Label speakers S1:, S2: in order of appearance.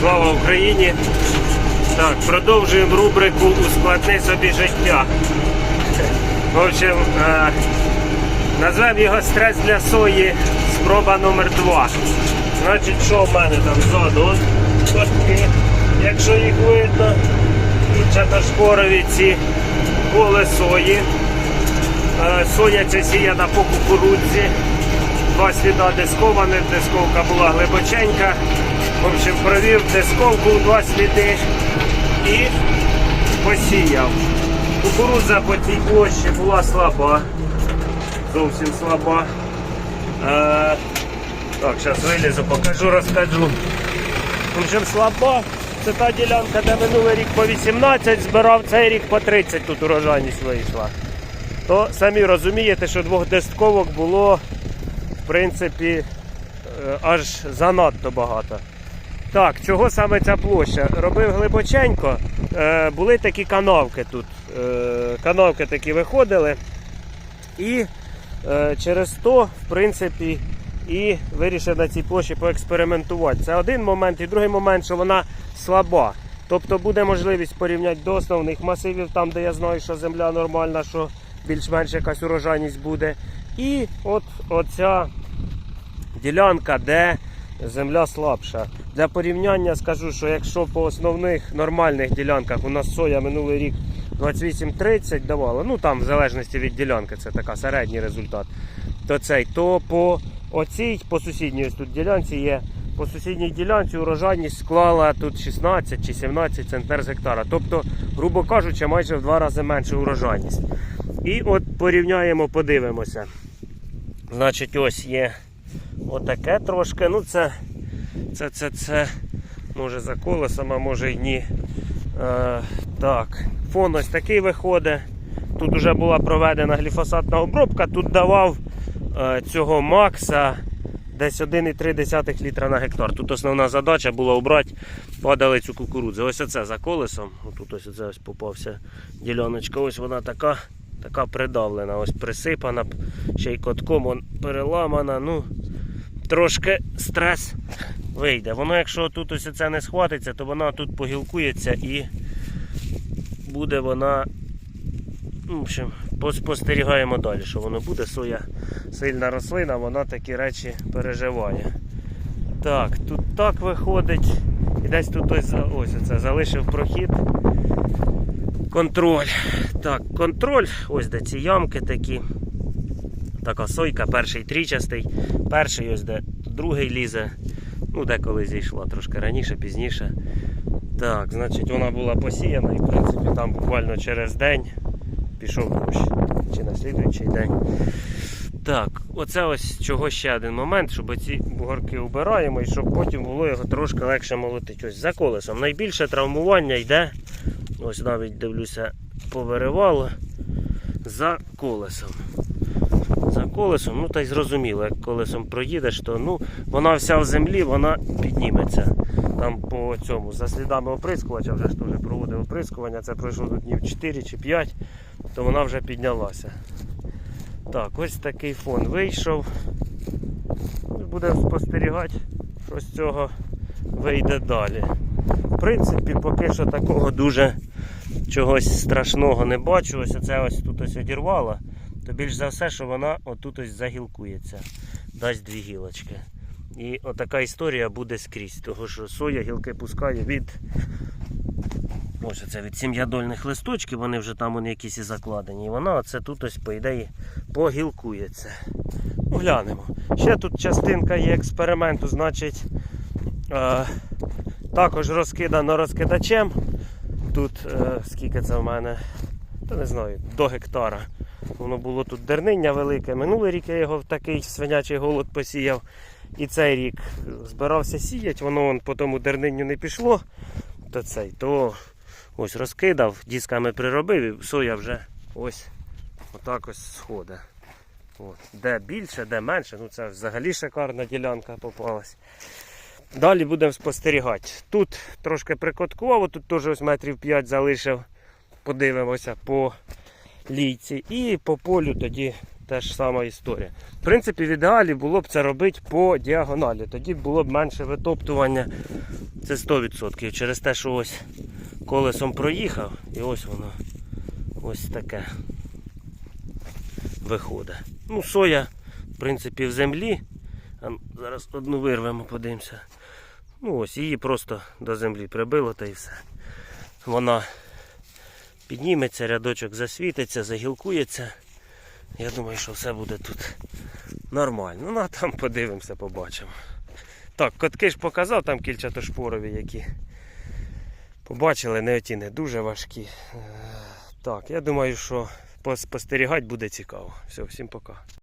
S1: Слава Україні! Так, продовжуємо рубрику Ускладни собі життя. В общем, е, назвемо його стрес для сої, спроба номер 2 Значить, що в мене там ззаду? Котки, якщо їх видно, і чатошпорові ці коле сої. Е, Соя ця сіяна по кукурудзі. Два сліда дискованих, дисковка була глибоченька. В общем, провів дисковку у два сліди і посіяв. Кукурудза по цій площі була слаба. Зовсім слаба. Е, так, зараз вилізу, покажу, розкажу. В общем, слаба. Це та ділянка, де минулий рік по 18 збирав, цей рік по 30 тут урожайність вийшла. То самі розумієте, що двох дестковок було в принципі е, аж занадто багато. Так, чого саме ця площа? Робив глибоченько, е, були такі канавки тут. Е, канавки такі виходили. І е, через то, в принципі, і вирішив на цій площі поекспериментувати. Це один момент, і другий момент, що вона слаба. Тобто буде можливість порівняти до основних масивів, там, де я знаю, що земля нормальна, що більш-менш якась урожайність буде. І от оця ділянка, де земля слабша. Для порівняння скажу, що якщо по основних нормальних ділянках у нас соя минулий рік 28-30 давала, ну там в залежності від ділянки, це така середній результат, то цей, то по оцій, по сусідній тут ділянці є. По сусідній ділянці урожайність склала тут 16 чи 17 центнер з гектара. Тобто, грубо кажучи, майже в два рази менше урожайність. І от порівняємо, подивимося. Значить, ось є отаке трошки. Ну, це, це, це, це може за колесом, а може й ні. Е, так, фон ось такий виходить. Тут вже була проведена гліфосатна обробка. Тут давав е, цього Макса десь 1,3 літра на гектар. Тут основна задача була обрати падалицю кукурудзи. Ось оце за колесом. Тут ось оце ось попався діляночка. Ось вона така, така придавлена, ось присипана, ще й котком переламана. Ну, трошки стрес вийде. Воно, якщо тут ось це не схватиться, то вона тут погілкується і буде вона. ну, В общем, спостерігаємо далі, що воно буде. Соя сильна рослина, вона такі речі переживає. Так, тут так виходить. І десь тут ось, ось це залишив прохід. Контроль. Так, контроль. Ось де ці ямки такі. Така сойка, перший трічастий, перший ось де другий лізе. Ну, деколи зійшла трошки раніше, пізніше. Так, значить вона була посіяна і в принципі там буквально через день пішов дощ. Чи на слідуючий день. Так, оце ось чого ще один момент, щоб ці бугорки убираємо і щоб потім було його трошки легше молотити. Ось за колесом. Найбільше травмування йде. Ось навіть дивлюся, повиривало за колесом. За колесом, ну та й зрозуміло, як колесом проїдеш, то ну, вона вся в землі, вона підніметься. Там по цьому, за слідами оприскувача, вже ж теж проводив оприскування, це пройшло тут днів 4 чи 5, то вона вже піднялася. Так, ось такий фон вийшов. Будемо спостерігати, що з цього вийде далі. В принципі, поки що такого дуже чогось страшного не бачу. Ось це ось тут ось одірвало, то більш за все, що вона отут ось загілкується, дасть дві гілочки. І отака історія буде скрізь, тому що соя гілки пускає від. Ось це від сім'ядольних листочків, вони вже там вони якісь і закладені. І вона оце тут ось, по ідеї, погілкується. Ну, глянемо. Ще тут частинка є експерименту, значить, е, також розкидано розкидачем. Тут е, скільки це в мене? Та не знаю, до гектара. Воно було тут дерниння велике. Минулий рік я його в такий свинячий голод посіяв. І цей рік збирався сіяти, воно вон по тому дернинню не пішло. То цей, то ось розкидав, дисками приробив і соя вже ось отак ось сходить. От. Де більше, де менше, ну це взагалі шикарна ділянка попалась. Далі будемо спостерігати. Тут трошки прикоткував, тут теж ось метрів 5 залишив. Подивимося по лійці. І по полю тоді теж сама історія. В принципі, в ідеалі було б це робити по діагоналі. Тоді було б менше витоптування Це 100%. Через те, що ось колесом проїхав, і ось воно ось таке виходить. Ну, соя, в принципі, в землі. Зараз одну вирвемо, подивимося. Ну ось, її просто до землі прибило та і все. Вона підніметься, рядочок засвітиться, загілкується. Я думаю, що все буде тут нормально. Ну, а там подивимося, побачимо. Так, котки ж показав, там кільчатошпорові, які побачили, не оті не дуже важкі. Е, Так, я думаю, що пос- спостерігати буде цікаво. Все, всім пока.